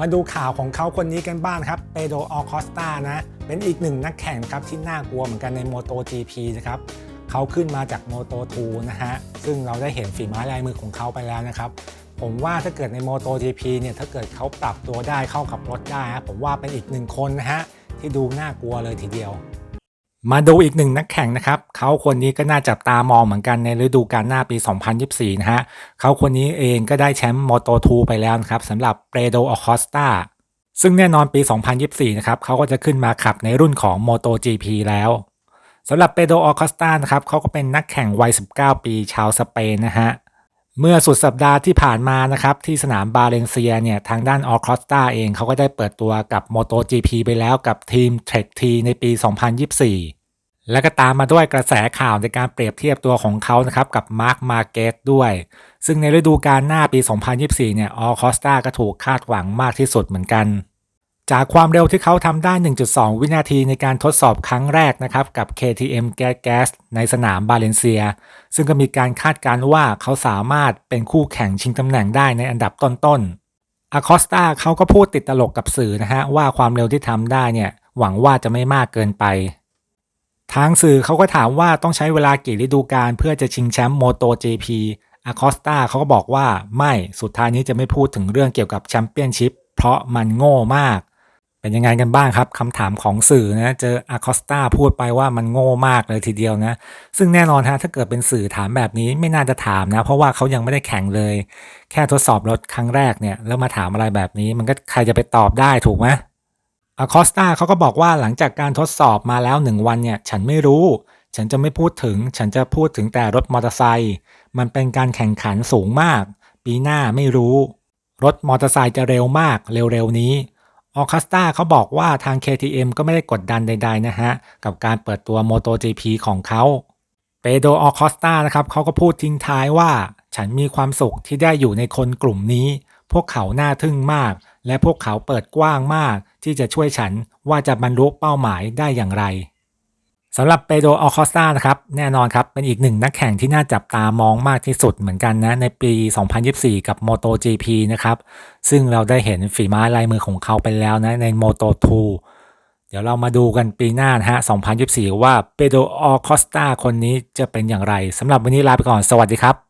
มาดูข่าวของเขาคนนี้กันบ้างครับเปโดออคอสตานะ เป็นอีกหนึ่งนักแข่งครับที่น่ากลัวเหมือนกันใน Moto GP นะครับเขาขึ้นมาจาก Moto 2 นะฮะ ซึ่งเราได้เห็นฝีไม้ลายมือของเขาไปแล้วนะครับ ผมว่าถ้าเกิดใน Moto GP เนี่ย ถ้าเกิดเขาปรับตัวได้เข้ากับรถได้ ผมว่าเป็นอีกหนึ่งคนนะฮะ ที่ดูน่ากลัวเลยทีเดียว มาดูอีกหนึ่งนักแข่งนะครับ เขาคนนี้ก็น่าจับตามองเหมือนกันในฤดูกาลหน้าปี 2024 นะฮะ เขาคนนี้เองก็ได้แชมป์ Moto 2ไปแล้วนะครับสำหรับเปโดออคอสตาซึ่งแน่นอนปี 2024 นะครับเขาก็จะขึ้นมาขับในรุ่นของ MotoGP แล้วสำหรับเปโดออคอสตานะครับเขาก็เป็นนักแข่งวัย 19 ปีชาวสเปนนะฮะ เมื่อสุดสัปดาห์ที่ผ่านมานะครับ ที่สนามบาเลนเซียเนี่ยทางด้านออคอสตาเองเขาก็ได้เปิดตัวกับ MotoGP ไปแล้วกับทีม Trek T ในปี 2024 และก็ตามมาด้วยกระแสข่าวในการเปรียบเทียบตัวของเขานะครับกับมาร์คมาเกตด้วย ซึ่งในฤดูกาลหน้าปี 2024 เนี่ยออคอสตาก็ถูกคาดหวังมากที่สุดเหมือนกัน จากความเร็วที่เขาทำได้ 1.2 วินาทีในการทดสอบครั้งแรกนะครับ กับ KTM Gas ในสนามบาเลนเซีย ซึ่งก็มีการคาดการณ์ว่าเขาสามารถเป็นคู่แข่งชิงตำแหน่งได้ในอันดับต้นๆอาคอสตาเขาก็พูดติดตลกกับสื่อนะฮะ ว่าความเร็วที่ทำได้เนี่ย หวังว่าจะไม่มากเกินไป ทางสื่อเขาก็ถามว่าต้องใช้เวลากี่ฤดูกาลเพื่อจะชิงแชมป์โมโต GP อาคอสตาเขาก็บอกว่าไม่สุดท้ายนี้จะไม่พูดถึงเรื่องเกี่ยวกับแชมเปี้ยนชิพเพราะมันโง่มาก เป็นยังไงกันบ้างครับคำถามของสื่อนะเจออาคอสตาพูดไปว่ามันโง่มากเลยทีเดียวนะ ซึ่งแน่นอนฮะถ้าเกิดเป็นสื่อถามแบบนี้ไม่น่าจะถามนะ เพราะว่าเขายังไม่ได้แข่งเลย แค่ทดสอบรถครั้งแรกเนี่ยแล้วมาถามอะไรแบบนี้ มันก็ใครจะไปตอบได้ถูกไหมอาคอสตาเขาก็บอกว่าหลังจากการทดสอบมาแล้วหนึ่งวันเนี่ยฉันไม่รู้ ฉันจะไม่พูดถึง ฉันจะพูดถึงแต่รถมอเตอร์ไซค์มันเป็นการแข่งขันสูงมาก ปีหน้าไม่รู้ รถมอเตอร์ไซค์จะเร็วมากเร็วๆนี้ ออคัสตาเขาบอกว่าทาง KTM ก็ไม่ได้กดดันใดๆนะฮะ กับการเปิดตัว MotoGP ของเขาเปโดออคอสตานะครับเขาก็พูดทิ้งท้ายว่า ฉันมีความสุขที่ได้อยู่ในคนกลุ่มนี้ พวกเขาน่าทึ่งมาก และพวกเขาเปิดกว้างมาก ที่จะช่วยฉันว่าจะบรรลุเป้าหมายได้อย่างไร สำหรับเปโดออคอสตานะครับแน่นอนครับ เป็นอีกหนึ่งนักแข่งที่น่าจับตามองมากที่สุดเหมือนกันนะในปี 2024 กับ MotoGP นะครับ ซึ่งเราได้เห็นฝีไม้ลายมือของเขาไปแล้วนะใน Moto 2 เดี๋ยวเรามาดูกันปีหน้านะฮะ 2024 ว่าเปโดออคอสตาคนนี้จะเป็นอย่างไรสำหรับวันนี้ลาไปก่อนสวัสดีครับ